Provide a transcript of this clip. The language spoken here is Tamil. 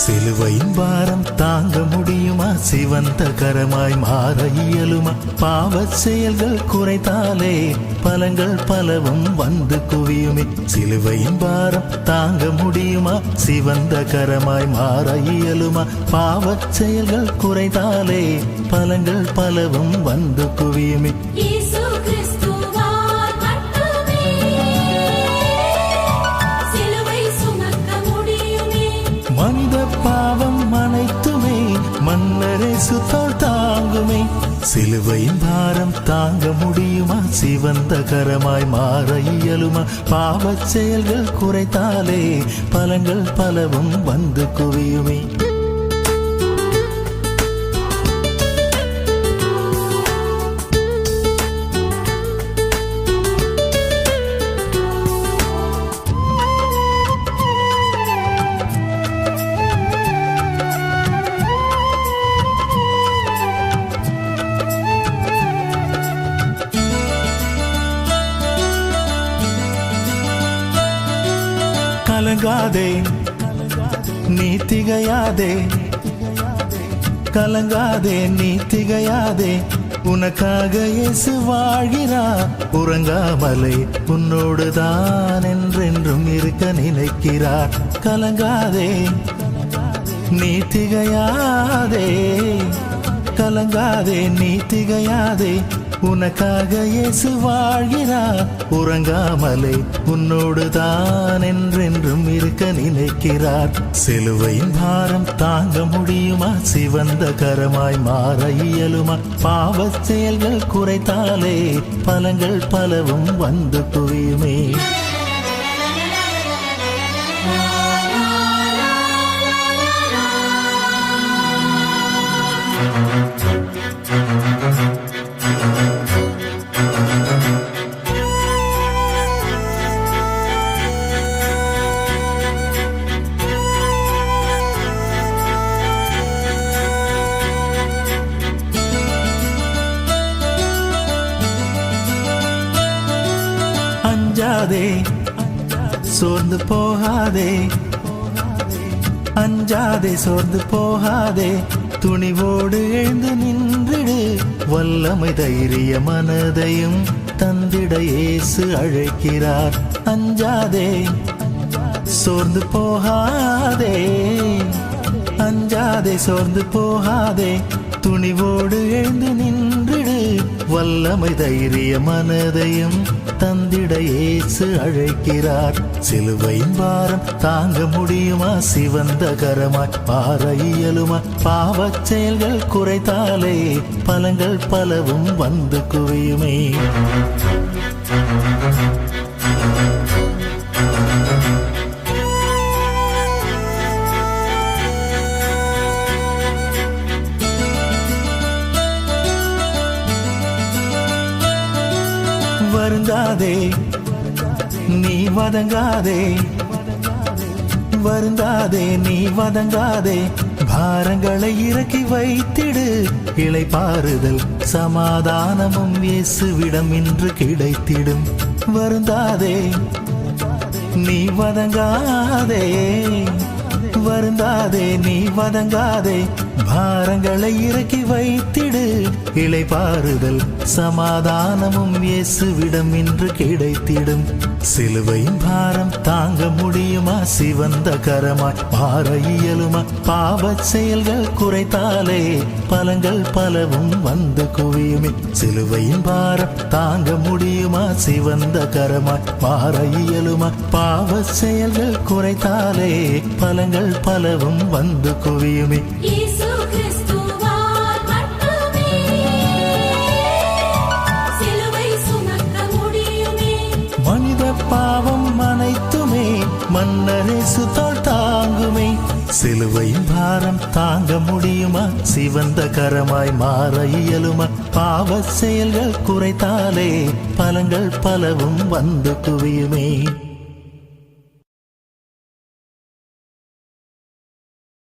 சிலுவையின் பாரம் தாங்க முடியுமா? சிவந்த கரமாய் மாற இயலுமா? பாவ செயல்கள் குறைத்தாலே பலங்கள் பலவும் வந்து குவியுமே. சிலுவையின் பாரம் தாங்க முடியுமா? சிவந்த கரமாய் மாற இயலுமா? பாவ செயல்கள் குறைத்தாலே பலங்கள் பலவும் வந்து குவியுமே. இயேசு தோல் தாங்குமே. சிலுவையின் பாரம் தாங்க முடியுமா? சிவந்த கரமாய் மாற இயலுமா? பாவச் செயல்கள் குறைத்தாலே பலங்கள் பலவும் வந்து குவியுமே. கலங்காதே. நீ திகையாதே. கலங்காதே நீ திகையாதே. உனக்காக இயேசு வாழ்கிறா உறங்காமலே உன்னோடு தான் என்றென்றும் இருக்க நினைக்கிறார். கலங்காதே நீ திகையாதே. கலங்காதே நீ திகையாதே. உனக்காக இயேசு வாழ்கிறார். உறங்காமலே உன்னோடு தான் என்றென்றும் இருக்க நினைக்கிறார். சிலுவையின் பாரம் தாங்க முடியுமா? சிவந்த கரமாய் மாற இயலுமா? பாவ செயல்கள் குறைத்தாலே பலங்கள் பலவும் வந்து குவியுமே. அஞ்சாதே சோர்ந்து போகாதே. அஞ்சாதே சோர்ந்து போகாதே. துணிவோடு எழுந்து நின்றிடு வல்லமை தைரிய மனதையும் தந்திட இயேசு அழைக்கிறார். அஞ்சாதே சோர்ந்து போகாதே. அஞ்சாதே சோர்ந்து போகாதே. துணிவோடு எழுந்து நின்றிடு வல்லமை தைரிய மனதையும் தந்திட இயேசு அழைக்கிறார். சிலுவையின் பாரம் தாங்க முடியுமா? சிவந்த கரமாய் பார இயலுமா பாவச் செயல்கள் குறைத்தாலே பலங்கள் பலவும் வந்து குவியுமே. வருந்தாதே நீ வதங்காதே. வருந்தாதே நீ வதங்காதே. பாரங்களை இறக்கி வைத்திடு இலை பாறுதல் சமாதானமும் இயேசுவிடம் இன்று கிடைத்திடும். வருந்தாதே நீ வதங்காதே. வருந்தாதே நீ வதங்காதே. பாரங்களை இறக்கி வைத்திடு. இலை பாறுதல் சமாதானமும் இயேசுவிடம் இன்று கிடைத்திடும். சிலுவையின் பாரம் தாங்க முடியுமா? சிவந்த கரமாய் மாற இயலுமா பாவ செயல்கள் குறைத்தாலே பலங்கள் பலவும் வந்து குவியுமே. சிலுவையின் பாரம் தாங்க முடியுமா? சிவந்த கரமாய் மாற இயலுமா பாவ செயல்கள் குறைத்தாலே பலங்கள் பலவும் வந்து குவியுமே. மன்னரேசு தோல் தாங்குமே. சிலுவையின் பாரம் தாங்க முடியுமா? சிவந்த கரமாய் மாற இயலுமா? பாவ செயல்கள் குறைத்தாலே பலங்கள் பலவும் வந்து குவியுமே.